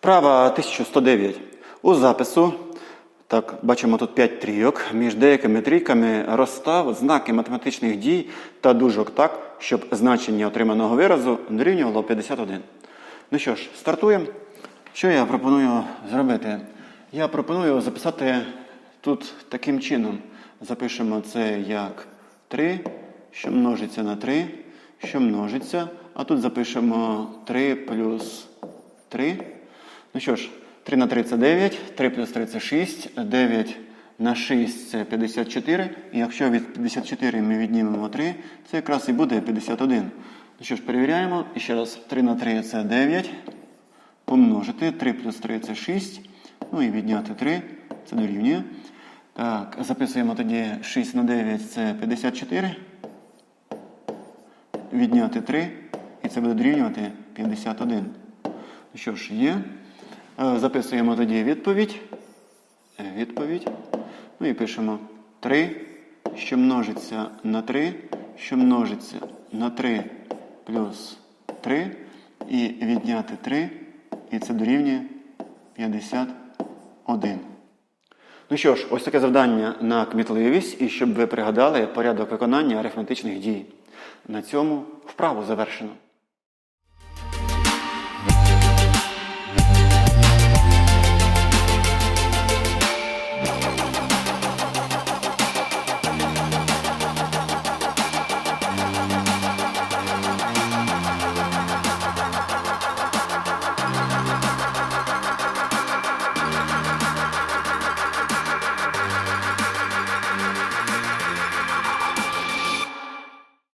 Вправа 1109. У запису, так, бачимо тут 5 трійок. Між деякими трійками розстав знаки математичних дій та дужок так, щоб значення отриманого виразу дорівнювало 51. Ну що ж, стартуємо. Що я пропоную зробити? Я пропоную записати тут таким чином. Запишемо це як 3, що множиться на 3, що множиться. А тут запишемо 3 плюс 3. Ну що ж, 3 на 3 це 9, 3 плюс 3 це 6, 9 на 6 це 54. І якщо від 54 ми віднімемо 3, це якраз і буде 51. Ну що ж, перевіряємо. І ще раз, 3 на 3 це 9. Помножити. 3 плюс 3 це 6. Ну і відняти 3. Це дорівнює. Так, записуємо тоді 6 на 9 це 54. Відняти 3. І це буде дорівнювати 51. Ну Що ж, є. Е, Записуємо тоді відповідь. Е, Відповідь. Ну і пишемо 3, що множиться на 3, що множиться на 3 плюс 3. І відняти 3. І це дорівнює 51. Ну що ж, ось таке завдання на кмітливість, і щоб ви пригадали порядок виконання арифметичних дій. На цьому вправу завершено.